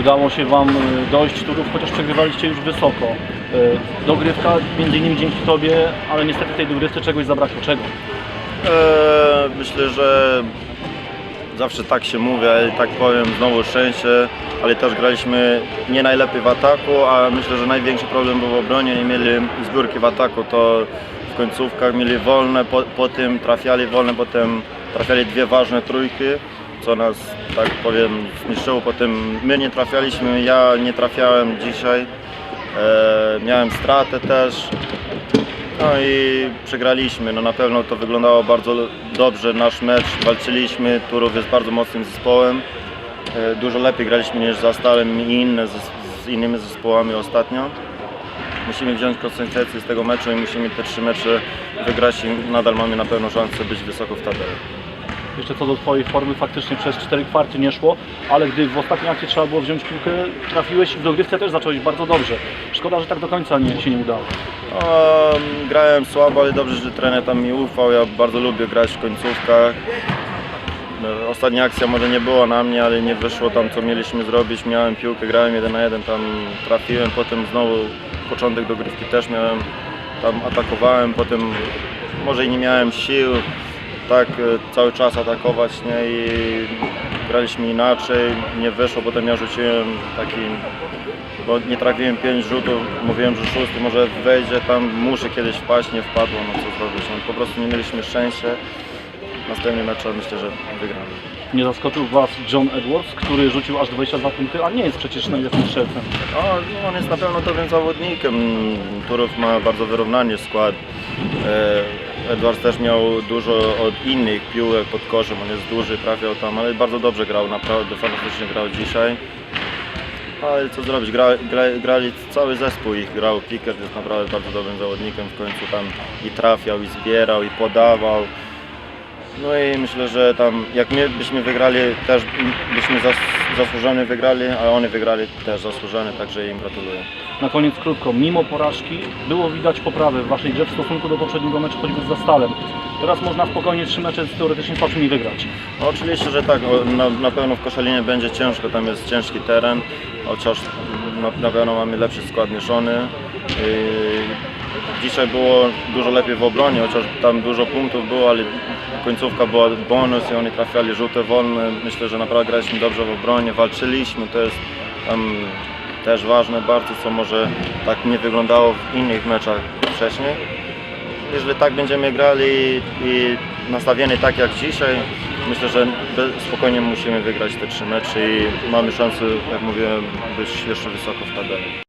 Udało się Wam y, dojść turów, chociaż przegrywaliście już wysoko. Y, Dogrywka między innymi dzięki Tobie, ale niestety tej dogrywce czegoś zabrakło. Czego? Eee, myślę, że zawsze tak się mówi, ale tak powiem, znowu szczęście, ale też graliśmy nie najlepiej w ataku, a myślę, że największy problem był w obronie, nie mieli zbiórki w ataku, to w końcówkach mieli wolne, po, po tym trafiali wolne, potem trafiali dwie ważne trójki, co nas, tak powiem, zniszczyło, potem my nie trafialiśmy, ja nie trafiałem dzisiaj, eee, miałem stratę też, no i przegraliśmy. No na pewno to wyglądało bardzo dobrze nasz mecz. Walczyliśmy. Turów jest bardzo mocnym zespołem. E, Dużo lepiej graliśmy niż za Stalem i inne z, z innymi zespołami ostatnio. Musimy wziąć konsekwencje z tego meczu i musimy te trzy mecze wygrać i nadal mamy na pewno szansę być wysoko w tabeli. Jeszcze co do Twojej formy, faktycznie przez 4 kwarty nie szło, ale gdy w ostatniej akcji trzeba było wziąć piłkę, trafiłeś i w dogrywce też zacząłeś bardzo dobrze. Szkoda, że tak do końca nie, się nie udało. Grałem słabo, ale dobrze, że trener tam mi ufał. Ja bardzo lubię grać w końcówkach. No, Ostatnia akcja może nie była na mnie, ale nie wyszło tam co mieliśmy zrobić. Miałem piłkę, grałem jeden na jeden, tam trafiłem, potem znowu początek dogrywki też miałem, tam atakowałem, potem może i nie miałem sił tak e, cały czas atakować, nie i graliśmy inaczej, nie wyszło, potem ja rzuciłem taki bo nie trafiłem 5 rzutów, mówiłem, że szósty może wejdzie, tam muszę kiedyś wpaść, nie wpadło, no co zrobić, no po prostu nie mieliśmy szczęścia. Następny mecz myślę, że wygramy. Nie zaskoczył Was John Edwards, który rzucił aż 22 punkty, a nie jest przecież najlepszym strzelcem. O, no on jest na pewno dobrym zawodnikiem, Turów ma bardzo wyrównany skład. E, Edwards też miał dużo od innych piłek pod koszem, on jest duży, trafiał tam, ale bardzo dobrze grał, naprawdę fantastycznie grał dzisiaj. Ale co zrobić, gra, gra, grali cały zespół ich grał, Pickett jest naprawdę bardzo dobrym zawodnikiem, w końcu tam i trafiał, i zbierał, i podawał. No i myślę, że tam jak my byśmy wygrali, też byśmy zas, zasłużenie wygrali, a oni wygrali też zasłużenie, także im gratuluję. Na koniec krótko, mimo porażki było widać poprawę w Waszej grze w stosunku do poprzedniego meczu, choćby z Zastalem. Teraz można spokojnie trzy mecze z teoretycznie słabszymi wygrać. No, oczywiście, że tak, na, na pewno w Koszalinie będzie ciężko, tam jest ciężki teren, chociaż na, na pewno mamy lepszy skład niż oni. Yy, dzisiaj było dużo lepiej w obronie, chociaż tam dużo punktów było, ale końcówka była bonus i oni trafiali rzuty wolne. Myślę, że naprawdę graliśmy dobrze w obronie, walczyliśmy, to jest też ważne bardzo, co może tak nie wyglądało w innych meczach wcześniej jeżeli tak będziemy grali i nastawieni tak jak dzisiaj, myślę, że spokojnie musimy wygrać te trzy mecze i mamy szansę, jak mówiłem, być jeszcze wysoko w tabeli.